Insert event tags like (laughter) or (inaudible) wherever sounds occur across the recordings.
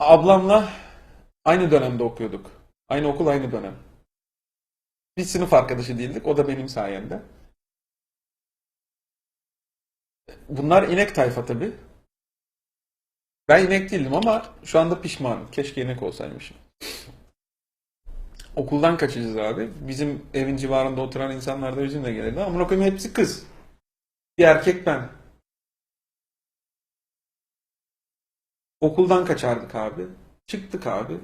Ablamla aynı dönemde okuyorduk. Aynı okul aynı dönem. Bir sınıf arkadaşı değildik. O da benim sayemde. Bunlar inek tayfa tabii. Ben inek değildim ama şu anda pişmanım. Keşke inek olsaymışım. Okuldan kaçacağız abi. Bizim evin civarında oturan insanlar da bizimle gelirdi. Ama koyayım hepsi kız. Bir erkek ben. Okuldan kaçardık abi. Çıktık abi.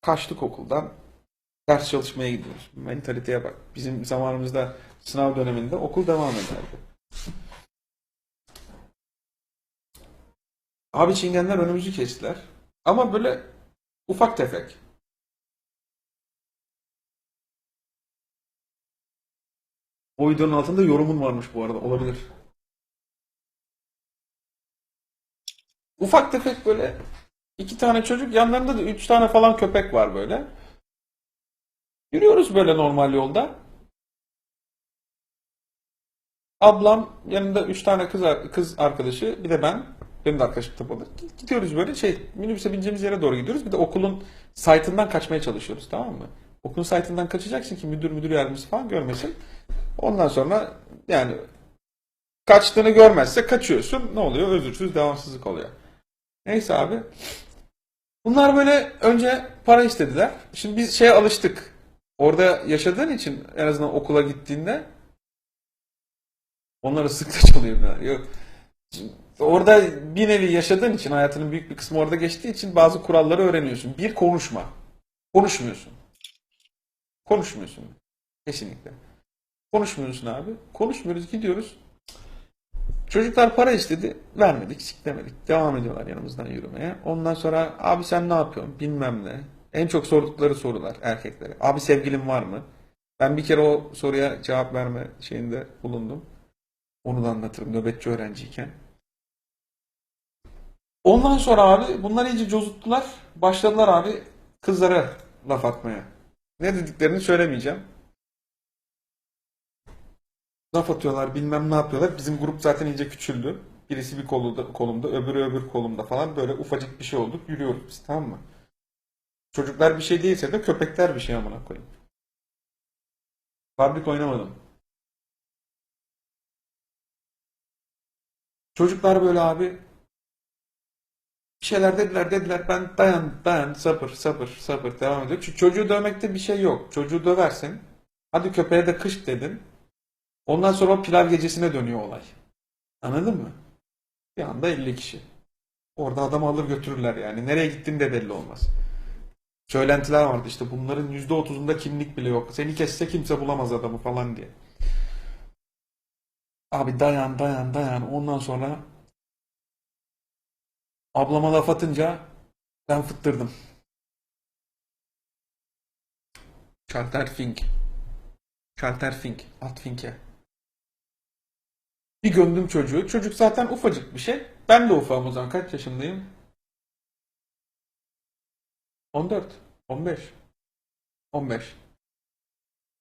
Kaçtık okuldan. Ders çalışmaya gidiyoruz. Mentaliteye bak. Bizim zamanımızda sınav döneminde okul devam ederdi. Abi çingenler önümüzü kestiler. Ama böyle ufak tefek. O videonun altında yorumun varmış bu arada. Olabilir. Ufak tefek böyle iki tane çocuk yanlarında da üç tane falan köpek var böyle. Yürüyoruz böyle normal yolda. Ablam yanında üç tane kız kız arkadaşı bir de ben. Benim de arkadaşım tabii. Gidiyoruz böyle şey minibüse bineceğimiz yere doğru gidiyoruz. Bir de okulun site'ından kaçmaya çalışıyoruz tamam mı? Okulun site'ından kaçacaksın ki müdür müdür yardımcısı falan görmesin. Ondan sonra yani kaçtığını görmezse kaçıyorsun. Ne oluyor? Özürsüz devamsızlık oluyor. Neyse abi. Bunlar böyle önce para istediler. Şimdi biz şeye alıştık. Orada yaşadığın için en azından okula gittiğinde onları sık da çalıyorlar. Yok. Orada bir nevi yaşadığın için hayatının büyük bir kısmı orada geçtiği için bazı kuralları öğreniyorsun. Bir konuşma. Konuşmuyorsun. Konuşmuyorsun. Kesinlikle. Konuşmuyorsun abi. Konuşmuyoruz gidiyoruz. Çocuklar para istedi. Vermedik, siklemedik. Devam ediyorlar yanımızdan yürümeye. Ondan sonra abi sen ne yapıyorsun? Bilmem ne. En çok sordukları sorular erkeklere. Abi sevgilin var mı? Ben bir kere o soruya cevap verme şeyinde bulundum. Onu da anlatırım nöbetçi öğrenciyken. Ondan sonra abi bunlar iyice cozuttular. Başladılar abi kızlara laf atmaya. Ne dediklerini söylemeyeceğim. Laf atıyorlar bilmem ne yapıyorlar. Bizim grup zaten iyice küçüldü. Birisi bir kolumda, kolumda öbürü öbür kolumda falan böyle ufacık bir şey olduk. Yürüyoruz biz tamam mı? Çocuklar bir şey değilse de köpekler bir şey amına koyayım. Fabrik oynamadım. Çocuklar böyle abi bir şeyler dediler dediler ben dayan dayan sabır sabır sabır devam ediyor. Çünkü çocuğu dövmekte bir şey yok. Çocuğu döversin. Hadi köpeğe de kış dedin. Ondan sonra o pilav gecesine dönüyor olay. Anladın mı? Bir anda 50 kişi. Orada adamı alır götürürler yani. Nereye gittiğin de belli olmaz. Söylentiler vardı işte bunların %30'unda kimlik bile yok. Seni kesse kimse bulamaz adamı falan diye. Abi dayan dayan dayan. Ondan sonra ablama laf atınca ben fıttırdım. Charter Fink. Charter Fink. At Fink'e. Bir gömdüm çocuğu. Çocuk zaten ufacık bir şey. Ben de ufağım o zaman. Kaç yaşındayım? 14. 15. 15.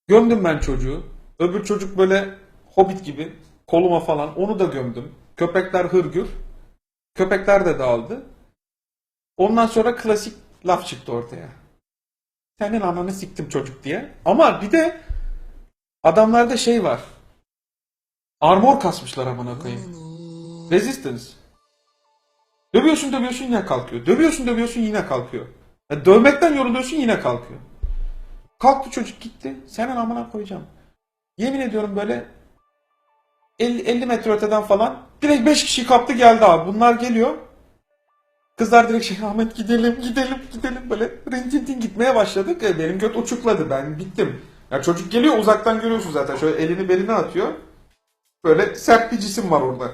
Gömdüm ben çocuğu. Öbür çocuk böyle hobbit gibi koluma falan onu da gömdüm. Köpekler hırgür. Köpekler de dağıldı. Ondan sonra klasik laf çıktı ortaya. Senin ananı siktim çocuk diye. Ama bir de adamlarda şey var. Armor kasmışlar amına koyayım. Resistance. Dövüyorsun dövüyorsun yine kalkıyor. Dövüyorsun dövüyorsun yine kalkıyor. Ya dövmekten yoruluyorsun yine kalkıyor. Kalktı çocuk gitti. Senin amına koyacağım. Yemin ediyorum böyle 50, 50 metre öteden falan direkt 5 kişi kaptı geldi abi. Bunlar geliyor. Kızlar direkt şey Ahmet gidelim gidelim gidelim böyle rintintin gitmeye başladık. E, benim göt uçukladı ben bittim. Ya çocuk geliyor uzaktan görüyorsun zaten şöyle elini beline atıyor. Böyle sert bir cisim var orada.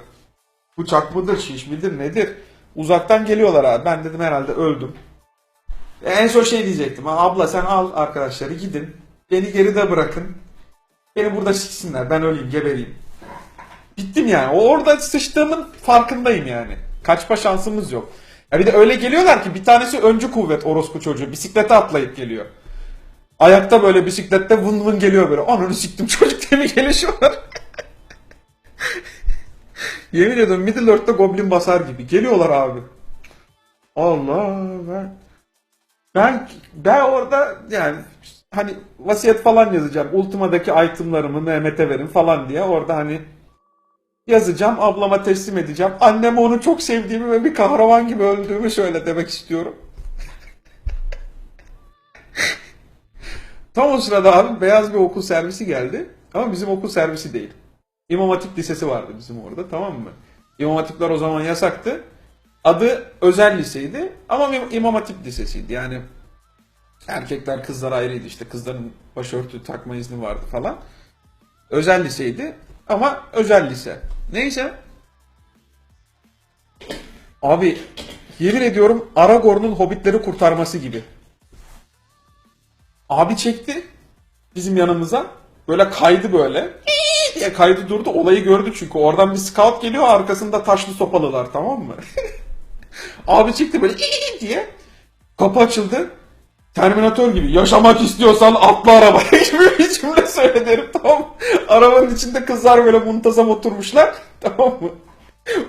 Bıçak mıdır, şiş midir, nedir? Uzaktan geliyorlar abi. Ben dedim herhalde öldüm. En son şey diyecektim. "Ha, Abla sen al arkadaşları gidin. Beni geride bırakın. Beni burada siksinler. Ben öleyim, gebereyim. Bittim yani. Orada sıçtığımın farkındayım yani. Kaçma şansımız yok. Ya bir de öyle geliyorlar ki bir tanesi öncü kuvvet orospu çocuğu. Bisiklete atlayıp geliyor. Ayakta böyle bisiklette vın vın geliyor böyle. Ananı siktim çocuk (laughs) diye bir gelişi var. Yemin ediyorum Middle Earth'te Goblin basar gibi. Geliyorlar abi. Allah ben ben ben orada yani hani vasiyet falan yazacağım. Ultima'daki itemlarımı Mehmet'e verin falan diye orada hani yazacağım. Ablama teslim edeceğim. Anneme onu çok sevdiğimi ve bir kahraman gibi öldüğümü söyle demek istiyorum. Tam o sırada abi beyaz bir okul servisi geldi. Ama bizim okul servisi değil. İmam Hatip Lisesi vardı bizim orada tamam mı? İmam Hatipler o zaman yasaktı. Adı özel liseydi ama İm- İmam Hatip Lisesi'ydi. Yani erkekler kızlar ayrıydı işte kızların başörtü takma izni vardı falan. Özel liseydi ama özel lise. Neyse. Abi yemin ediyorum Aragorn'un hobbitleri kurtarması gibi. Abi çekti bizim yanımıza. Böyle kaydı böyle. Diye kaydı durdu. Olayı gördü çünkü. Oradan bir scout geliyor arkasında taşlı sopalılar tamam mı? (laughs) Abi çekti böyle diye. Kapı açıldı. Terminator gibi yaşamak istiyorsan atla arabaya (laughs) gibi bir cümle söyle tamam? Arabanın içinde kızlar böyle muntazam oturmuşlar (laughs) tamam mı?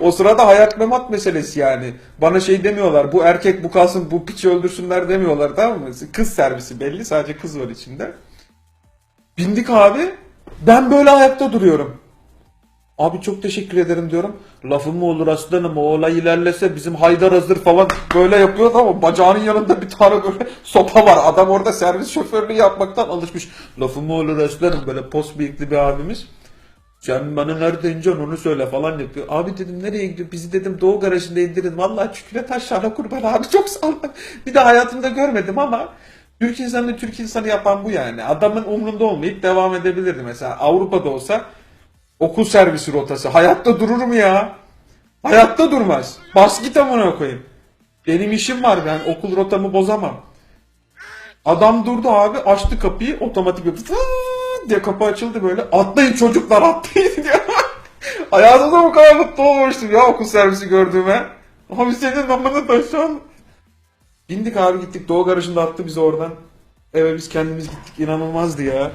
O sırada hayat memat meselesi yani. Bana şey demiyorlar bu erkek bu kalsın bu piçi öldürsünler demiyorlar tamam mı? Kız servisi belli sadece kız var içinde. Bindik abi. Ben böyle ayakta duruyorum. Abi çok teşekkür ederim diyorum. Lafım mı olur aslanım o olay ilerlese bizim Haydar hazır falan böyle yapıyor ama bacağının yanında bir tane böyle (laughs) sopa var. Adam orada servis şoförlüğü yapmaktan alışmış. Lafım mı olur aslanım böyle post bıyıklı bir abimiz. Sen bana nerede ineceksin onu söyle falan yapıyor. Abi dedim nereye gidiyor? Bizi dedim Doğu garajında indirin. Vallahi çüküre taşlarına kurban abi çok sağ ol. (laughs) Bir de hayatımda görmedim ama Türk insanını Türk insanı yapan bu yani. Adamın umrunda olmayıp devam edebilirdi. Mesela Avrupa'da olsa okul servisi rotası. Hayatta durur mu ya? Hayatta durmaz. Bas git amına koyayım. Benim işim var ben okul rotamı bozamam. Adam durdu abi açtı kapıyı otomatik bir diye kapı açıldı böyle atlayın çocuklar atlayın (laughs) diyor. Hayatımda bu kadar mutlu olmuştum ya okul servisi gördüğüme. Abi senin amına da şu an. Bindik abi gittik Doğu garajında attı bizi oradan. Eve biz kendimiz gittik inanılmazdı ya.